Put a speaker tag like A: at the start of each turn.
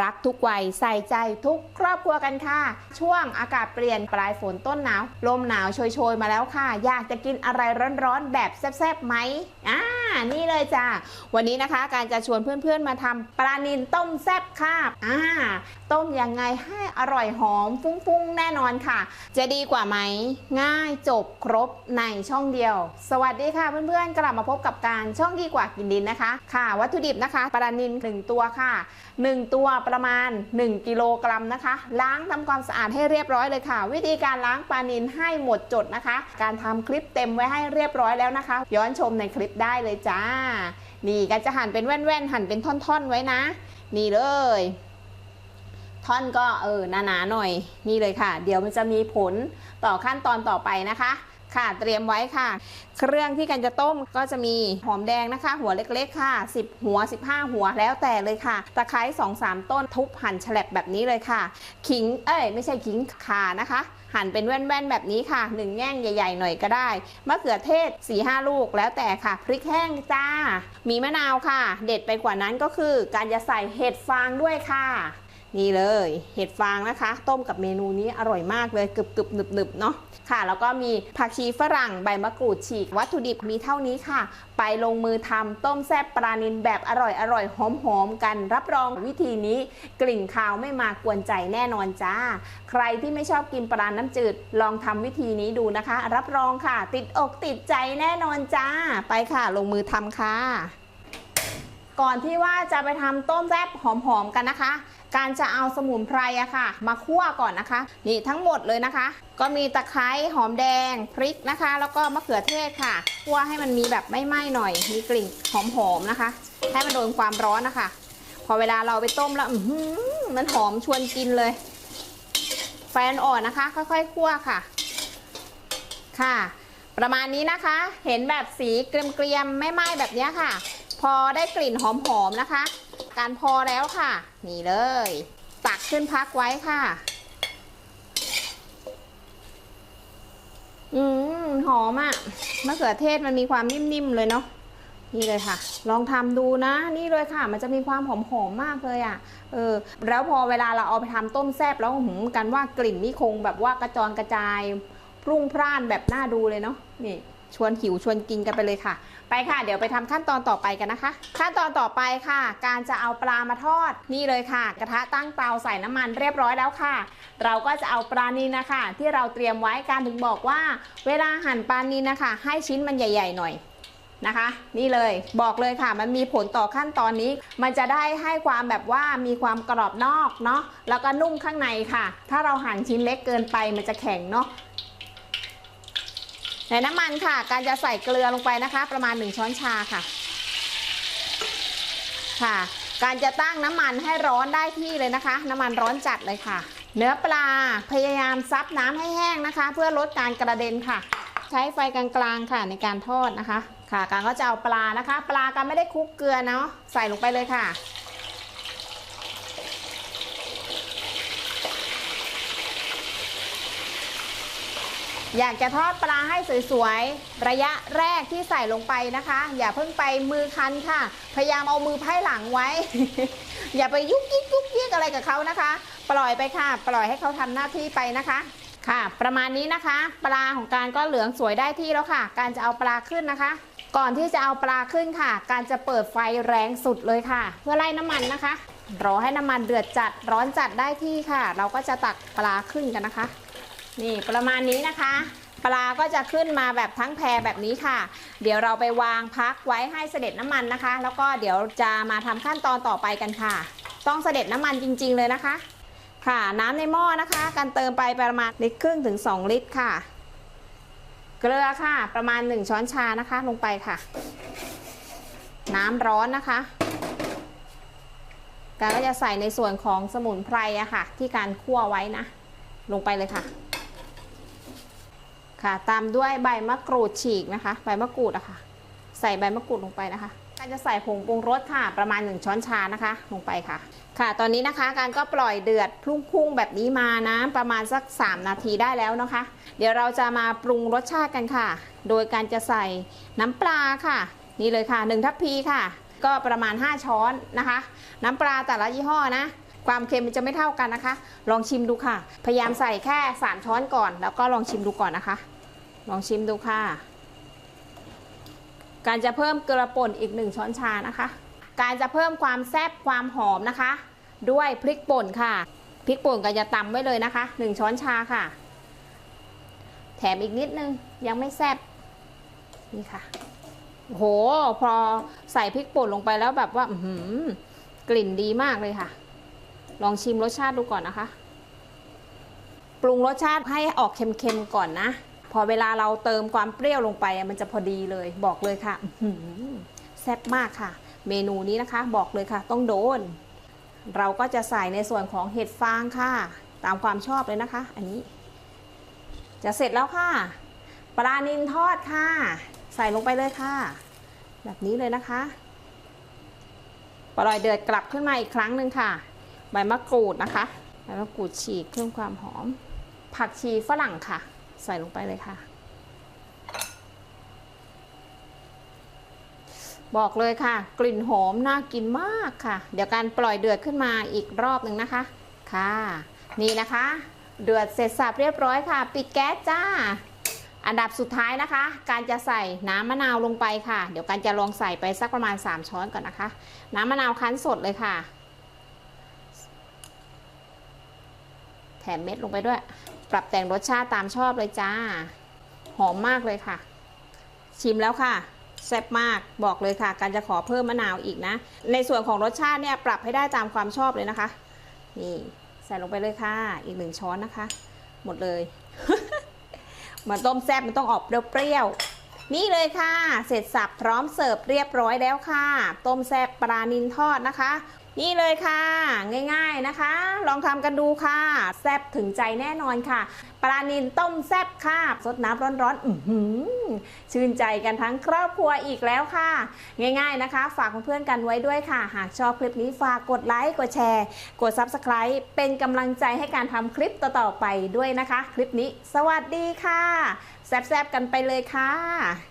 A: รักทุกวัยใส่ใจทุกครอบครัวกันค่ะ ช่วงอากาศเปลี่ยนปลายฝนต้นหนาว ลมหนาวโชยๆมาแล้วค่ะ อยากจะกินอะไรร้อนๆแบบแซ่บๆไหมอ่า นี่เลยจ้าวันนี้นะคะ การจะชวนเพื่อนๆมาทำปลานิลต้มแซ่บค่ะอ่าต้มยังไงให้อร่อยหอมฟุ้งๆ แน่นอนค่ะ จะดีกว่าไหม ง่ายจบครบในช่องเดียว สวัสดีค่ะเพื่อนๆ กลับมาพบกับการช่องดีกว่ากินดินนะคะ ค่ะ วัตถุดิบนะคะปลานิลหนึ่งตัวค่ะ 1 ตัวประมาณ 1 กิโลกรัมนะคะ ล้างทำความสะอาดให้เรียบร้อยเลยค่ะ วิธีการล้างปลานิลให้หมดจดนะคะ การทำคลิปเต็มไว้ให้เรียบร้อยแล้วนะคะ ย้อนชมในคลิปได้เลยจ้า นี่ก็จะหั่นเป็นแว่นๆหั่นเป็นท่อนๆไว้นะ นี่เลย ท่อนก็เออหนาๆหน่อย นี่เลยค่ะ เดี๋ยวมันจะมีผลต่อขั้นตอนต่อไปนะคะ ค่ะเตรียมไว้ค่ะ เครื่องที่กันจะต้มก็จะมีหอมแดงนะคะ หัวเล็กๆค่ะ 10 หัว 15 หัวแล้วแต่เลยค่ะ ตะไคร้2-3 ต้นทุบหั่นแฉลบแบบนี้เลยค่ะ ขิงเอ้ยไม่ใช่ขิงขานะคะ หั่นเป็นแว่นๆแบบนี้ค่ะหนึ่งแง่งใหญ่ๆหน่อยก็ได้มะเขือเทศ4-5ลูกแล้วแต่ค่ะ พริกแห้งจ้า มีมะนาวค่ะ เด็ดไปกว่านั้นก็คือการจะใส่เห็ดฟางด้วยค่ะ นี่เลยเห็ดฟางนะคะ ต้มกับเมนูนี้อร่อยมากเลยกรึบกรึบหนึบหนึบเนาะค่ะ แล้วก็มีผักชีฝรั่งใบมะกรูดฉีก วัตถุดิบมีเท่านี้ค่ะ ไปลงมือทำต้มแซ่บปลานิลแบบอร่อยอร่อยหอมหอมกัน รับรองวิธีนี้ กลิ่นคาวไม่มากวนใจแน่นอนจ้า ใครที่ไม่ชอบกินปลาน้ำจืด ลองทำวิธีนี้ดูนะคะ รับรองค่ะ ติดอกติดใจแน่นอนจ้า ไปค่ะ ลงมือทำค่ะ ก่อนที่ว่าจะไปทำต้มแซ่บหอมๆกันนะคะ การจะเอาสมุนไพรอะค่ะ มาคั่วก่อนนะคะ นี่ทั้งหมดเลยนะคะ ก็มีตะไคร้หอมแดงพริกนะคะ แล้วก็มะเขือเทศค่ะ คั่วให้มันมีแบบไม่ไหม้หน่อย มีกลิ่นหอมๆนะคะ ให้มันโดนความร้อนนะคะ พอเวลาเราไปต้มแล้วอื้อหือมันหอมชวนกินเลยไฟอ่อนนะคะ ค่อยๆคั่วค่ะ ค่ะ ประมาณนี้นะคะ เห็นแบบสีเกรียมๆไม่ไหม้แบบนี้ค่ะ พอได้กลิ่นหอมๆนะคะ การพอแล้วค่ะ นี่เลย ตักขึ้นพักไว้ค่ะ อืมหอมอะ่ะมะเขือเทศมันมีความนิ่มๆเลยเนาะนี่เลยค่ะ ลองทำดูนะ นี่เลยค่ะ มันจะมีความหอมๆมากเลยอะ่ะ เออ แล้วพอเวลาเราเอาไปทำต้มแซ่บแล้วหืมกันว่ากลิ่นนี่คงแบบว่ากระจรกระจาย พรุ่งพร่านแบบน่าดูเลยเนาะ นี่ ชวนหิวชวนกินกันไปเลยค่ะ ไปค่ะ เดี๋ยวไปทำขั้นตอนต่อไปกันนะคะ ขั้นตอนต่อไปค่ะ การจะเอาปลามาทอดนี่เลยค่ะ กระทะตั้งเตาใส่น้ำมันเรียบร้อยแล้วค่ะ เราก็จะเอาปลานีนะคะ ที่เราเตรียมไว้การถึงบอกว่า เวลาหั่นปลานีนะคะ ให้ชิ้นมันใหญ่ ๆ หน่อยนะคะนี่เลยบอกเลยค่ะ มันมีผลต่อขั้นตอนนี้ มันจะได้ให้ความแบบว่ามีความกรอบนอกเนาะแล้วก็นุ่มข้างในค่ะ ถ้าเราหั่นชิ้นเล็กเกินไปมันจะแข็งเนาะ ในน้ำมันค่ะ การจะใส่เกลือลงไปนะคะ ประมาณ 1 ช้อนชาค่ะ ค่ะ การจะตั้งน้ำมันให้ร้อนได้ที่เลยนะคะ น้ำมันร้อนจัดเลยค่ะ เนื้อปลาพยายามซับน้ำให้แห้งนะคะ เพื่อลดการกระเด็นค่ะ ใช้ไฟกลางๆค่ะในการทอดนะคะ ค่ะ การก็จะเอาปลานะคะ ปลากันไม่ได้คลุกเกลือเนาะใส่ลงไปเลยค่ะ อยากจะทอดปลาให้สวยๆ ระยะแรกที่ใส่ลงไปนะคะ อย่าเพิ่งไปมือคันค่ะ พยายามเอามือไพ่หลังไว้ อย่าไปยุกยิกยุกยิกอะไรกับเขานะคะ ปล่อยไปค่ะ ปล่อยให้เขาทำหน้าที่ไปนะคะ ค่ะ ประมาณนี้นะคะ ปลาของการก็เหลืองสวยได้ที่แล้วค่ะ การจะเอาปลาขึ้นนะคะ ก่อนที่จะเอาปลาขึ้นค่ะ การจะเปิดไฟแรงสุดเลยค่ะ เพื่อไล่น้ำมันนะคะ รอให้น้ำมันเดือดจัดร้อนจัดได้ที่ค่ะ เราก็จะตักปลาขึ้นกันนะคะ นี่ประมาณนี้นะคะ ปลาก็จะขึ้นมาแบบทั้งแพรแบบนี้ค่ะ เดี๋ยวเราไปวางพักไว้ให้เสด็จน้ำมันนะคะ แล้วก็เดี๋ยวจะมาทำขั้นตอนต่อไปกันค่ะ ต้องเสด็จน้ำมันจริง ๆ เลยนะคะ ค่ะน้ำในหม้อนะคะ การเติมไปประมาณลิตรครึ่งถึง 2 ลิตรค่ะ เกลือค่ะ ประมาณ 1 ช้อนชานะคะลงไปค่ะ น้ำร้อนนะคะการก็จะใส่ในส่วนของสมุนไพรอะค่ะ ที่การคั่วไว้นะ ลงไปเลยค่ะ ค่ะ ตามด้วยใบมะกรูดฉีกนะคะ ใบมะกรูดอะค่ะ ใส่ใบมะกรูดลงไปนะคะการจะใส่ผงปรุงรสค่ะ ประมาณ 1 ช้อนชานะคะ ลงไปค่ะ ค่ะ ตอนนี้นะคะ การก็ปล่อยเดือดพุ่งๆแบบนี้มานะ ประมาณสัก 3 นาทีได้แล้วนะคะ เดี๋ยวเราจะมาปรุงรสชาติกันค่ะ โดยการจะใส่น้ำปลาค่ะ นี่เลยค่ะ 1 ทัพพีค่ะ ก็ประมาณ 5 ช้อนนะคะ น้ำปลาแต่ละยี่ห้อนะ ความเค็มมันจะไม่เท่ากันนะคะ ลองชิมดูค่ะ พยายามใส่แค่สามช้อนก่อน แล้วก็ลองชิมดูก่อนนะคะ ลองชิมดูค่ะ การจะเพิ่มเกลือป่นอีกหนึ่งช้อนชานะคะ การจะเพิ่มความแซ่บความหอมนะคะ ด้วยพริกป่นค่ะ พริกป่นก็จะตำไว้เลยนะคะหนึ่งช้อนชาค่ะ แถมอีกนิดนึงยังไม่แซ่บนี่ค่ะโห พอใส่พริกป่นลงไปแล้วแบบว่าอืกลิ่นดีมากเลยค่ะ ลองชิมรสชาติดูก่อนนะคะ ปรุงรสชาติให้ออกเค็มๆก่อนนะ พอเวลาเราเติมความเปรี้ยวลงไปมันจะพอดีเลยบอกเลยค่ะแซ่บมากค่ะ เมนูนี้นะคะ บอกเลยค่ะ ต้องโดน เราก็จะใส่ในส่วนของเห็ดฟางค่ะ ตามความชอบเลยนะคะ อันนี้ จะเสร็จแล้วค่ะปลานิลทอดค่ะ ใส่ลงไปเลยค่ะ แบบนี้เลยนะคะปล่อยเดือดกลับขึ้นมาอีกครั้งหนึ่งค่ะ ใบมะกรูดนะคะใบมะกรูดฉีกเพิ่มความหอม ผักชีฝรั่งค่ะ ใส่ลงไปเลยค่ะ บอกเลยค่ะ กลิ่นหอมน่ากินมากค่ะ เดี๋ยวการปล่อยเดือดขึ้นมาอีกรอบหนึ่งนะคะค่ะ นี่นะคะ เดือดเสร็จสับเรียบร้อยค่ะ ปิดแก๊สจ้าอันดับสุดท้ายนะคะ การจะใส่น้ำมะนาวลงไปค่ะ เดี๋ยวการจะลองใส่ไปสักประมาณ 3 ช้อนก่อนนะคะ น้ำมะนาวคั้นสดเลยค่ะ แถมเม็ดลงไปด้วย ปรับแต่งรสชาติตามชอบเลยจ้า หอมมากเลยค่ะ ชิมแล้วค่ะแซ่บมากบอกเลยค่ะ การจะขอเพิ่มมะนาวอีกนะ ในส่วนของรสชาติเนี่ยปรับให้ได้ตามความชอบเลยนะคะ นี่ใส่ลงไปเลยค่ะ อีกหนึ่งช้อนนะคะ หมดเลยเหมือนต้มแซ่บมันต้องออกเปรี้ยว นี่เลยค่ะ เสร็จสับพร้อมเสิร์ฟเรียบร้อยแล้วค่ะ ต้มแซ่บปลานิลทอดนะคะ นี่เลยค่ะ ง่ายๆนะคะ ลองทำกันดูค่ะ แซ่บถึงใจแน่นอนค่ะ ปลานิลต้มแซ่บค่ะสดน้ำร้อนๆอือหือชื่นใจกันทั้งครอบครัวอีกแล้วค่ะ ง่ายๆนะคะ ฝากเพื่อนๆกันไว้ด้วยค่ะ หากชอบคลิปนี้ฝากกดไลค์กดแชร์ กด Subscribe เป็นกำลังใจให้การทำคลิปต่อๆไปด้วยนะคะ คลิปนี้ สวัสดีค่ะ แซ่บๆกันไปเลยค่ะ